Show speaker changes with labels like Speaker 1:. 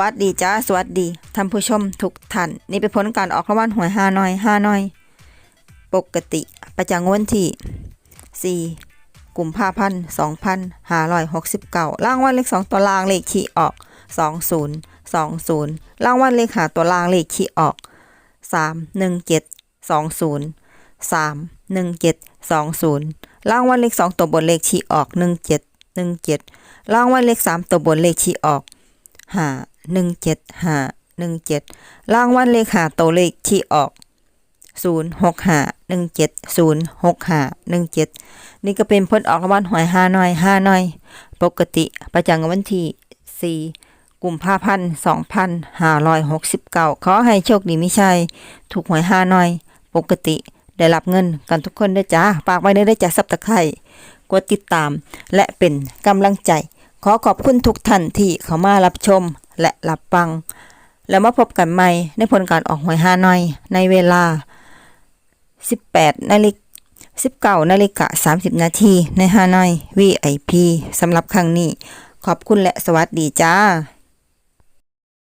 Speaker 1: วัสดีจ้าสวัสดีท่านผู้ชมทุกท่านนี่เป็นผลการออกรางวัลหวยฮานอยฮานอย ปกติ ประจำงวดที่ 4กลุ่มภาพันธ์2569รางวัลเลข 2 ตัวล่างเลขที่ออก 20 20รางวัลเลขหาตัวล่างเลขที่ออก 317 20 317 20รางวัลเลข 2 ตัวบนเลขที่ออก 17 17รางวัลเลข 3 ตัวบนเลขที่ออก ห้าหนึ่งเจ็ดห้าหนึ่งเจ็ดรางวัลเลขหาตัวเลขที่ออกศูนย์หกห้าหนึ่งเจ็ดศูนย์หกห้าหนึ่งเจ็ดนี่ก็เป็นผลออกรางวัลหวยห้าน้อยห้าน้อย ปกติประจำวันที่สี่กลุ่มภาพันสองพันห้าร้อยหกสิบเก้าขอให้โชคดีมิชัยถูกหวยห้าน้อย ปกติได้รับเงินกันทุกคนด้วยจ้าฝากไว้ได้จ้าซับตะไคร่กดติดตามและเป็นกำลังใจ ขอขอบคุณทุกท่านที่เข้ามารับชมและรับฟัง แล้วมาพบกันใหม่ในผลการออกหวยห้านอย ในเวลา 18นาฬิกา19นาฬิกา30 นาทีในห้านอย VIP สำหรับครั้งนี้ ขอบคุณและสวัสดีจ้า